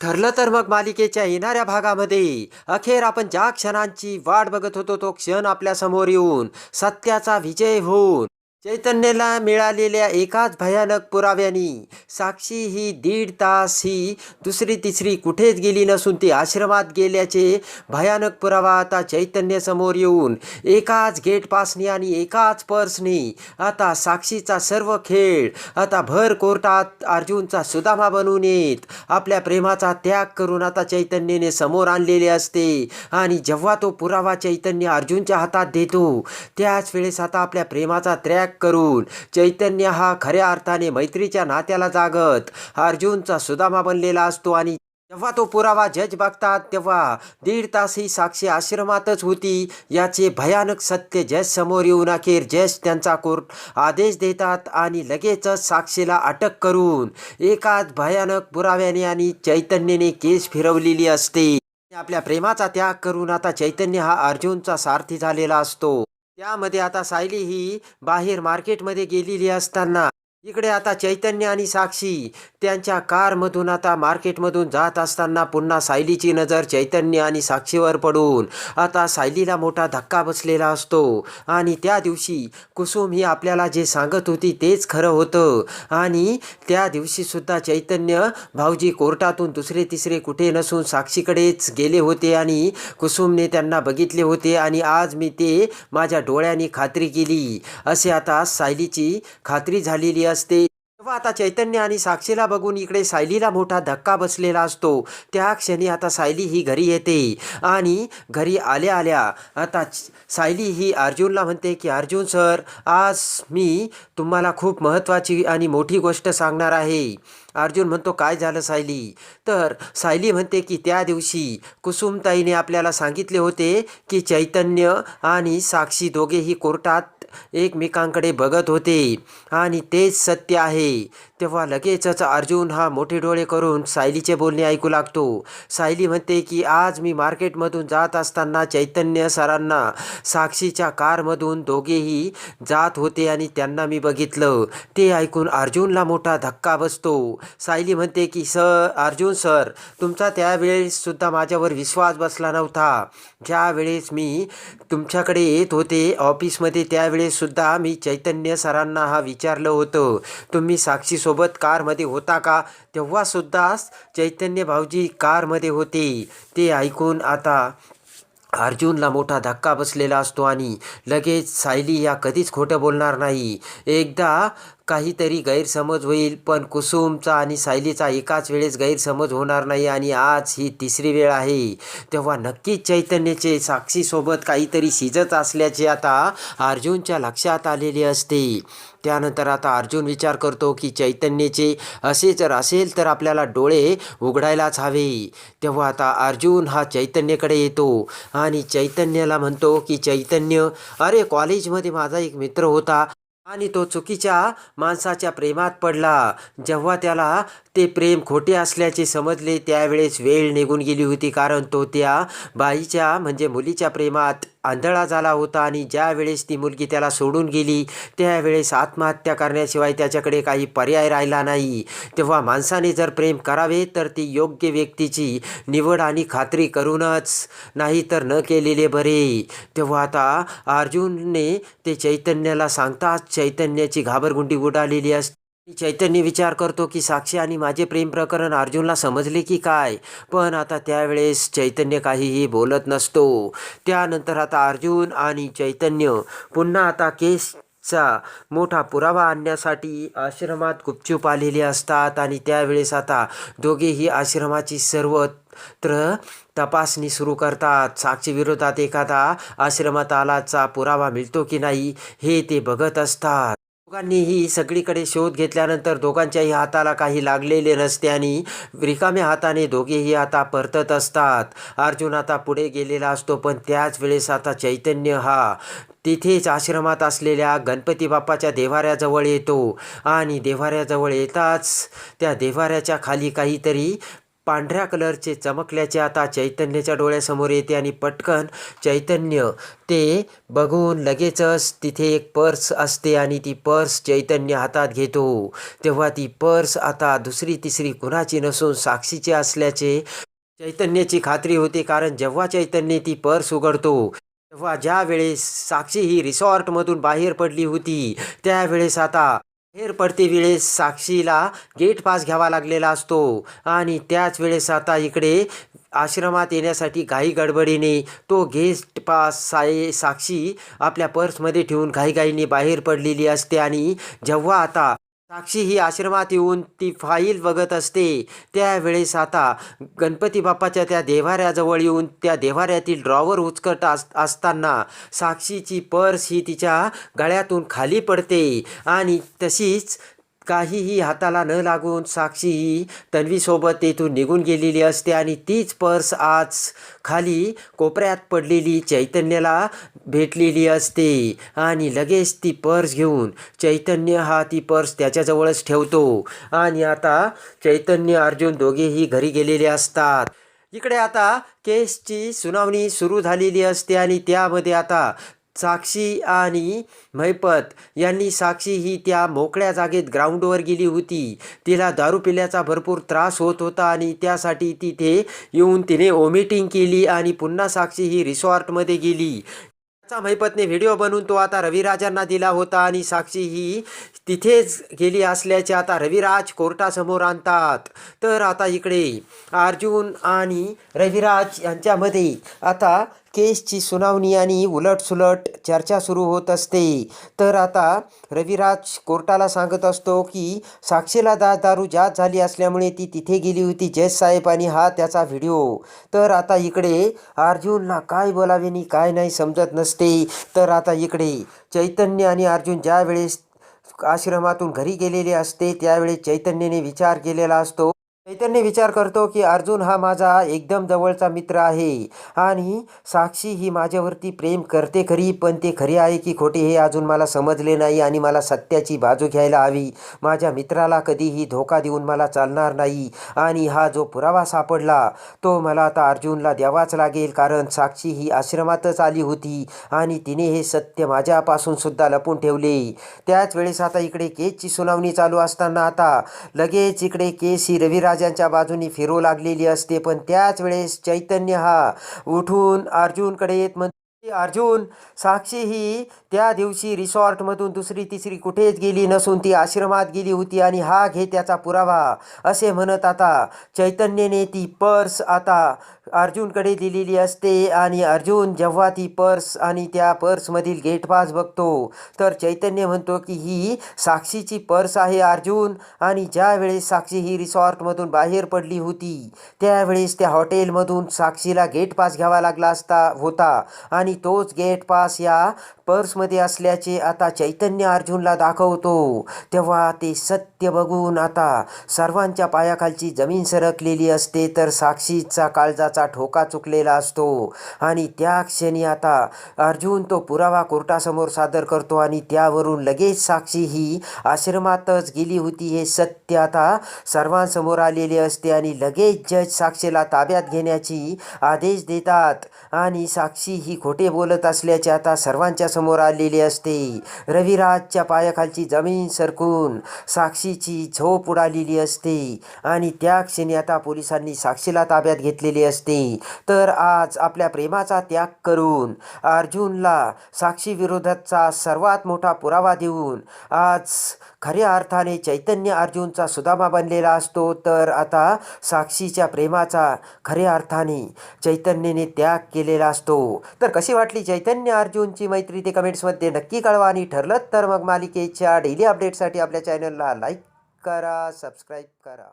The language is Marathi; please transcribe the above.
ठरलं तर मग मालिकेच्या येणाऱ्या भागामध्ये. अखेर आपण ज्या क्षणांची वाट बघत होतो तो क्षण आपल्यासमोर येऊन सत्याचा विजय होऊन चैतन्याला मिळालेल्या एकाच भयानक पुराव्यानी साक्षी ही दीड तास ही दुसरी तिसरी कुठेच गेली नसून ती आश्रमात गेल्याचे भयानक पुरावा आता चैतन्यसमोर येऊन एकाच गेटपासनी आणि एकाच पर्सनी आता साक्षीचा सर्व खेळ आता भर कोर्टात अर्जुनचा सुदामा बनून येत आपल्या प्रेमाचा त्याग करून आता चैतन्याने समोर आणलेले असते. आणि जेव्हा तो पुरावा चैतन्य अर्जुनच्या हातात देतो त्याच वेळेस आता आपल्या प्रेमाचा त्याग करून चैतन्य हा खऱ्या अर्थाने मैत्रीच्या नात्याला जागत अर्जुनचा सुदामा बनलेला असतो आणि जेव्हा तो पुरावा जज बघतात तेव्हा दीड तास ही साक्षी आश्रमातच होती. याचे भयानक सत्य जज समोर येऊन अखेर जज त्यांचा कोर्ट आदेश देतात आणि लगेचच साक्षीला अटक करून एकाच भयानक पुराव्याने आणि चैतन्याने केस फिरवलेली असते. आपल्या प्रेमाचा त्याग करून आता चैतन्य हा अर्जुनचा सारथी झालेला असतो. त्यामध्ये आता सायली ही बाहेर मार्केटमध्ये गेलेली असताना इकडे आता चैतन्य आणि साक्षी त्यांच्या कारमधून आता मार्केटमधून जात असताना पुन्हा सायलीची नजर चैतन्य आणि साक्षीवर पडून आता सायलीला मोठा धक्का बसलेला असतो. आणि त्या दिवशी कुसुम ही आपल्याला जे सांगत होती तेच खरं होतं. आणि त्या दिवशीसुद्धा चैतन्य भाऊजी कोर्टातून दुसरे तिसरे कुठे नसून साक्षीकडेच गेले होते आणि कुसुमने त्यांना बघितले होते आणि आज मी ते माझ्या डोळ्यांनी खात्री केली. असे आता सायलीची खात्री झालेली असते. तेव्हा आता चैतन्य आणि साक्षीला बघून इकडे सायलीला मोठा धक्का बसलेला असतो. त्या क्षणी आता सायली ही घरी येते आणि घरी आल्या आल्या आता सायली ही अर्जुनला म्हणते की अर्जुन सर आज मी तुम्हाला खूप महत्त्वाची आणि मोठी गोष्ट सांगणार आहे. अर्जुन म्हणतो काय झालं सायली? तर सायली म्हणते की त्या दिवशी कुसुमताईने आपल्याला सांगितले होते की चैतन्य आणि साक्षी दोघेही कोर्टात एकमेकांकडे बघत होते. आणि तेच सत्य आहे. तेव्हा लगेचच अर्जुन हा मोठे डोळे करून सायलीचे बोलणे ऐकू लागतो. सायली म्हणते की आज मी मार्केटमधून जात असताना चैतन्य सरांना साक्षीच्या कारमधून दोघेही जात होते आणि त्यांना मी बघितलं. ते ऐकून अर्जुनला मोठा धक्का बसतो. सायली म्हणते की सर अर्जुन सर तुमचा त्यावेळेससुद्धा माझ्यावर विश्वास बसला नव्हता. ज्यावेळेस मी तुमच्याकडे येत होते ऑफिसमध्ये त्यावेळेस सुद्धा मी चैतन्य सरांना हा विचारलं होतं. तुम्ही साक्षीसोबत कारमध्ये होता का? तेव्हा सुद्धा चैतन्य भाऊजी कारमध्ये होते. ते ऐकून आता अर्जुनला मोठा धक्का बसलेला असतो आणि लगेच सायली या कधीच खोटं बोलणार नाही. एकदा काहीतरी गैरसमज होईल पण कुसुमचा आणि सायलीचा एकाच वेळेस गैरसमज होणार नाही आणि आज ही तिसरी वेळ आहे. तेव्हा नक्कीच चैतन्याचे साक्षीसोबत काहीतरी शिजत असल्याचे आता अर्जुनच्या लक्षात आलेले असते. त्यानंतर आता अर्जुन विचार करतो की चैतन्याचे असे जर असेल तर आपल्याला डोळे उघडायलाच हवे. तेव्हा आता अर्जुन हा चैतन्यकडे येतो आणि चैतन्याला म्हणतो की चैतन्य अरे कॉलेजमध्ये माझा एक मित्र होता. आणि तो चुकीच्या माणसाच्या प्रेमात पडला. जेव्हा त्याला ते प्रेम खोटे असल्याचे समजले त्यावेळेस वेळ निघून गेली होती कारण तो त्या बाईच्या म्हणजे मुलीच्या प्रेमात आंधळा झाला होता आणि ज्यावेळेस ती मुलगी त्याला सोडून गेली त्यावेळेस आत्महत्या करण्याशिवाय त्याच्याकडे काही पर्याय राहिला नाही. तेव्हा माणसाने जर प्रेम करावे तर ती योग्य व्यक्तीची निवड आणि खात्री करूनच नाही तर न केलेले बरे. तेव्हा आता अर्जुनने ते चैतन्याला सांगताच चैतन्याची घाबरगुंडी उडालेली असते. चैतन्य विचार करतो की साक्षी आणि माझे प्रेम प्रकरण अर्जुनला समजले की काय? पण आता त्यावेळेस चैतन्य काहीही बोलत नसतो. त्यानंतर आता अर्जुन आणि चैतन्य पुन्हा आता केसचा मोठा पुरावा आणण्यासाठी आश्रमात गुपचूप आलेले असतात आणि त्यावेळेस आता दोघेही आश्रमाची सर्वत्र तपासणी सुरू करतात. साक्षीविरोधात एखादा आश्रमात आलाचा पुरावा मिळतो की नाही हे ते बघत असतात. दोघांनीही सगळीकडे शोध घेतल्यानंतर दोघांच्याही हाताला काही लागलेले नसते आणि रिकाम्या हाताने दोघेही आता परतत असतात. अर्जुन आता पुढे गेलेला असतो पण त्याच वेळेस आता चैतन्य हा तिथेच आश्रमात असलेल्या गणपती बाप्पाच्या देवाऱ्याजवळ येतो. आणि देवाऱ्याजवळ येताच त्या देवाऱ्याच्या खाली काहीतरी पांढऱ्या कलरचे चमकल्याचे आता चैतन्याच्या डोळ्यासमोर येते आणि पटकन चैतन्य ते बघून लगेचच तिथे एक पर्स असते आणि ती पर्स चैतन्य हातात घेतो. तेव्हा ती पर्स आता दुसरी तिसरी कुणाची नसून साक्षीची असल्याचे चैतन्याची खात्री होते कारण जेव्हा चैतन्य ती पर्स उघडतो तेव्हा ज्यावेळेस साक्षी ही रिसॉर्टमधून बाहेर पडली होती त्यावेळेस आता बाहेर पडते वेळेस साक्षीला गेट पास घ्यावा लागलेला असतो. आणि त्याच वेळेस आता इकडे आश्रमात येण्यासाठी घाई गडबडीने तो गेस्ट पास साय साक्षी आपल्या पर्समध्ये ठेवून घाईघाईने बाहेर पडलेली असते. आणि जेव्हा आता साक्षी ही आश्रमात येऊन ती फाईल बघत असते. त्यावेळेस आता गणपती बाप्पाच्या त्या देव्हाऱ्याजवळ येऊन त्या देव्हाऱ्यातील ड्रॉवर उचकट अस असताना साक्षीची पर्स ही तिच्या गळ्यातून खाली पडते आणि तशीच काहीही हाताला न लागून साक्षी ही तन्वीसोबत तेथून निघून गेलेली असते आणि तीच पर्स आज खाली कोपऱ्यात पडलेली चैतन्याला भेटलेली असते. आणि लगेच ती पर्स घेऊन चैतन्य हा ती पर्स त्याच्याजवळच ठेवतो. आणि आता चैतन्य अर्जुन दोघेही घरी गेलेले असतात. इकडे आता केसची सुनावणी सुरू झालेली असते आणि त्यामध्ये आता साक्षी आणि मैपत यांनी साक्षी ही त्या मोकळ्या जागेत ग्राउंडवर गेली होती. तिला दारू पिल्याचा भरपूर त्रास होत होता आणि त्यासाठी तिथे येऊन तिने ओमिटिंग केली आणि पुन्हा साक्षी ही रिसॉर्टमध्ये गेली. त्याचा महिपतने व्हिडिओ बनवून तो आता रविराजांना दिला होता आणि साक्षी ही तिथेच गेली असल्याचे आता रविराज कोर्टासमोर आणतात. तर आता इकडे अर्जुन आणि रविराज यांच्यामध्ये आता केसची सुनावणी आणि उलटसुलट चर्चा सुरू होत असते. तर आता रविराज कोर्टाला सांगत असतो की साक्षीला दा दारू जात झाली असल्यामुळे ती तिथे गेली होती जज साहेब आणि हा त्याचा व्हिडिओ. तर आता इकडे अर्जुनला काय बोलावे आणि काय नाही समजत नसते. तर आता इकडे चैतन्य आणि अर्जुन ज्यावेळेस आश्रमातून घरी गेलेले असते त्यावेळी चैतन्याने विचार केलेला असतो. चैतन्य विचार करतो की अर्जुन हा माझा एकदम जवळचा मित्र आहे आणि साक्षी ही माझ्यावरती प्रेम करते खरी पण ते खरी आहे की खोटे हे अजून मला समजले नाही आणि मला सत्याची बाजू घ्यायला हवी. माझ्या मित्राला कधीही धोका देऊन मला चालणार नाही आणि हा जो पुरावा सापडला तो मला आता अर्जुनला द्यावाच लागेल कारण साक्षी ही आश्रमातच आली होती आणि तिने हे सत्य माझ्यापासून सुद्धा लपून ठेवले. त्याच वेळेस आता इकडे केसची सुनावणी चालू असताना आता लगेच इकडे केस ही महाराजांच्या बाजूनी फिरू लागलेली असते पण त्याच वेळेस चैतन्य हा उठून अर्जुनकडे येत म्हणतो अर्जुन साक्षी ही त्या दिवशी रिसॉर्टमधून दुसरी तिसरी कुठेच गेली नसून ती आश्रमात गेली होती आणि हा घे त्याचा पुरावा असे म्हणत आता चैतन्यने ती पर्स आता अर्जुनकडे दिलेली असते आणि अर्जुन जेव्हा ती पर्स आणि त्या पर्समधील गेटपास बघतो तर चैतन्य म्हणतो की ही साक्षीची पर्स आहे अर्जुन. आणि ज्यावेळेस साक्षी ही रिसॉर्टमधून बाहेर पडली होती त्यावेळेस त्या हॉटेलमधून साक्षीला गेट पास घ्यावा लागला असता होता. आणि तोच गेट पास या पर्समध्ये असल्याचे आता चैतन्य अर्जुनला दाखवतो. तेव्हा ते सत्य बघून आता सर्वांच्या पायाखालची जमीन सरकलेली असते तर साक्षीचा काळजाचा ठोका चुकलेला असतो. आणि त्या क्षणी आता अर्जुन तो पुरावा कोर्टासमोर सादर करतो आणि त्यावरून लगेच साक्षी ही आश्रमातच गेली होती. हे सत्य आता सर्वांसमोर आलेले असते आणि लगेच जज साक्षीला ताब्यात घेण्याची आदेश देतात. आणि साक्षी ही खोटे बोलत असल्याचे आता सर्वांच्या समोर आलेले असते. रविराजच्या पायाखालची जमीन सरकून साक्षीची झोप उडालेली असते. आणि त्या क्षणी आता पोलिसांनी साक्षीला ताब्यात घेतलेले असते तर आज आपल्या प्रेमाचा त्याग करून अर्जुनला साक्षी विरोधाचा सर्वात मोठा पुरावा देऊन आज खऱ्या अर्थाने चैतन्य अर्जुनचा सुदामा बनलेला असतो. तर आता साक्षीच्या प्रेमाचा खऱ्या अर्थाने चैतन्यने त्याग केलेला असतो. तर कशी वाटली चैतन्य अर्जुनची मैत्री ते कमेंट्समध्ये नक्की कळवा आणि ठरलं तर मग मालिकेच्या डेली अपडेटसाठी आपल्या चॅनलला लाईक करा सबस्क्राईब करा.